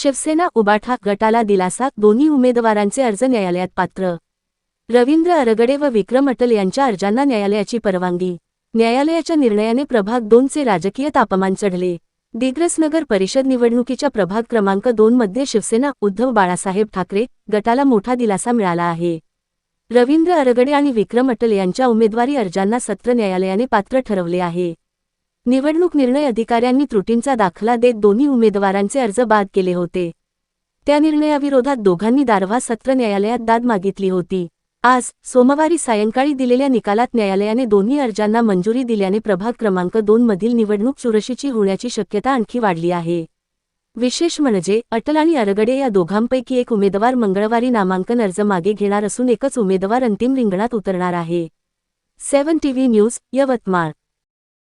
शिवसेना उबाठा गटाला दिलासा दोन्ही उमेदवारांचे अर्ज न्यायालयात पात्र. रवींद्र अरगडे व विक्रम अटल यांच्या अर्जांना न्यायालयाची परवानगी. न्यायालयाच्या निर्णयाने प्रभाग दोनचे राजकीय तापमान चढले. दिग्रसनगर परिषद निवडणुकीच्या प्रभाग क्रमांक दोनमध्ये शिवसेना उद्धव बाळासाहेब ठाकरे गटाला मोठा दिलासा मिळाला आहे. रवींद्र अरगडे आणि विक्रम अटल यांच्या उमेदवारी अर्जांना सत्र न्यायालयाने पात्र ठरवले आहे. निवडणूक निर्णय अधिकाऱ्यांनी त्रुटींचा दाखला देत दोन्ही उमेदवारांचे अर्ज बाद केले होते. त्या निर्णयाविरोधात दोघांनी दारव्हा सत्र न्यायालयात दाद मागितली होती. आज सोमवारी सायंकाळी दिलेल्या निकालात न्यायालयाने दोन्ही अर्जांना मंजुरी दिल्याने प्रभाग क्रमांक दोन मधील निवडणूक चुरशीची होण्याची शक्यता आणखी वाढली आहे. विशेष म्हणजे अटल आणि अरगडे या दोघांपैकी एक उमेदवार मंगळवारी नामांकन अर्ज मागे घेणार असून एकच उमेदवार अंतिम रिंगणात उतरणार आहे. Seven TV news Yavatmal.